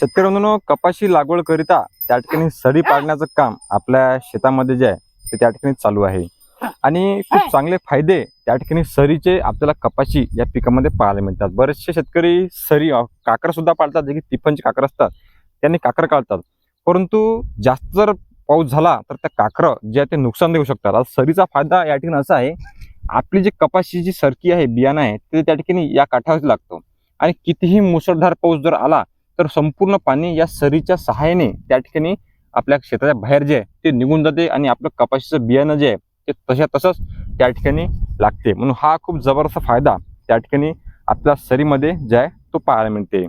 शेतकरी बंधूंनो कपाशी लागवड करिता त्या ठिकाणी सरी पाडण्याचं काम आपल्या शेतामध्ये जे आहे ते त्या ठिकाणी चालू आहे. आणि खूप चांगले फायदे त्या ठिकाणी सरीचे आपल्याला कपाशी या पिकामध्ये पाहायला मिळतात. बरेचसे शेतकरी सरी काकर सुद्धा पाळतात जे की तिफनचे काकर असतात त्यांनी काकर काढतात. परंतु जास्त जर पाऊस झाला तर त्या काकर जे आहे ते नुकसान देऊ शकतात. आता सरीचा फायदा या ठिकाणी असा आहे आपली जी कपाशीची सरकी आहे बियाणं आहे ते त्या ठिकाणी या काठावरती लागतो. आणि कितीही मुसळधार पाऊस जर आला तर संपूर्ण पाणी या सरीच्या सहाय्याने त्या ठिकाणी आपल्या शेताच्या बाहेर जे आहे ते निघून जाते आणि आपलं कपाशीचं बियाणं जे आहे ते तशा तसंच त्या ठिकाणी लागते. म्हणून हा खूप जबरदस्त फायदा त्या ठिकाणी आपल्या सरीमध्ये जे आहे तो पाहायला मिळते.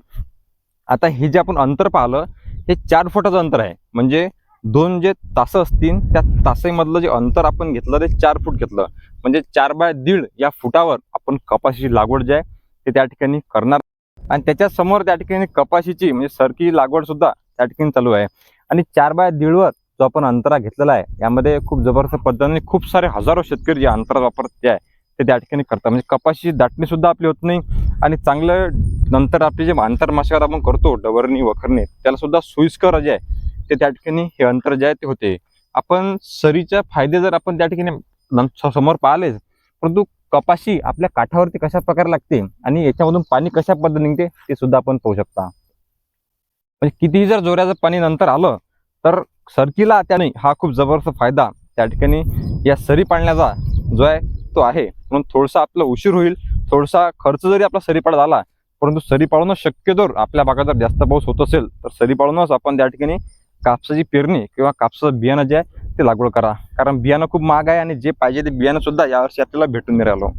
आता हे जे आपण अंतर पाहिलं हे चार फुटाचं अंतर आहे. म्हणजे दोन जे तास असतील त्या तासेमधलं जे अंतर आपण घेतलं ते चार फूट घेतलं. म्हणजे चार बाय दीड या फुटावर आपण कपाशीची लागवड जे आहे ते त्या ठिकाणी करणार आणि त्याच्यासमोर त्या ठिकाणी कपाशीची म्हणजे सरकी लागवड सुद्धा त्या ठिकाणी चालू आहे. आणि चार बाय दीडवर जो आपण अंतरा घेतलेला आहे यामध्ये खूप जबरदस्त पद्धतीने खूप सारे हजारो शेतकरी जे अंतरा वापरत जे आहे ते त्या ठिकाणी करतात. म्हणजे कपाशीची दाटणी सुद्धा आपली होत नाही आणि चांगलं नंतर आपले जे आंतरमाशावर आपण करतो डवरणी वखरणी त्याला सुद्धा सोयीस्कर जे आहे ते त्या ठिकाणी हे अंतर जे आहे ते होते. आपण सरीच्या फायदे जर आपण त्या ठिकाणी समोर पाहिलेच परंतु कपाशी आपल्या काठावरती कशा प्रकारे लागते आणि याच्यामधून पाणी कशा पद्धतीने निघते ते सुद्धा आपण पाहू शकता. म्हणजे कितीही जर जोराचं पाणी नंतर आलं तर सरकीला त्याने हा खूप जबरदस्त फायदा त्या ठिकाणी या सरी पाळण्याचा जो आहे तो आहे. म्हणून थोडासा आपला उशीर होईल थोडासा खर्च जरी आपला सरी झाला आला परंतु सरी पाळूनच शक्यतो आपल्या भागात जर जास्त पाऊस होत असेल तर सरी पाळूनच आपण त्या ठिकाणी कापसाची पेरणी किंवा कापसाचं बियाणं जे आहे ते लागवड करा. कारण बियाणं खूप महाग आहे आणि जे पाहिजे ते बियाणं सुद्धा यावर्षी आपल्याला भेटून नाही राहिलो.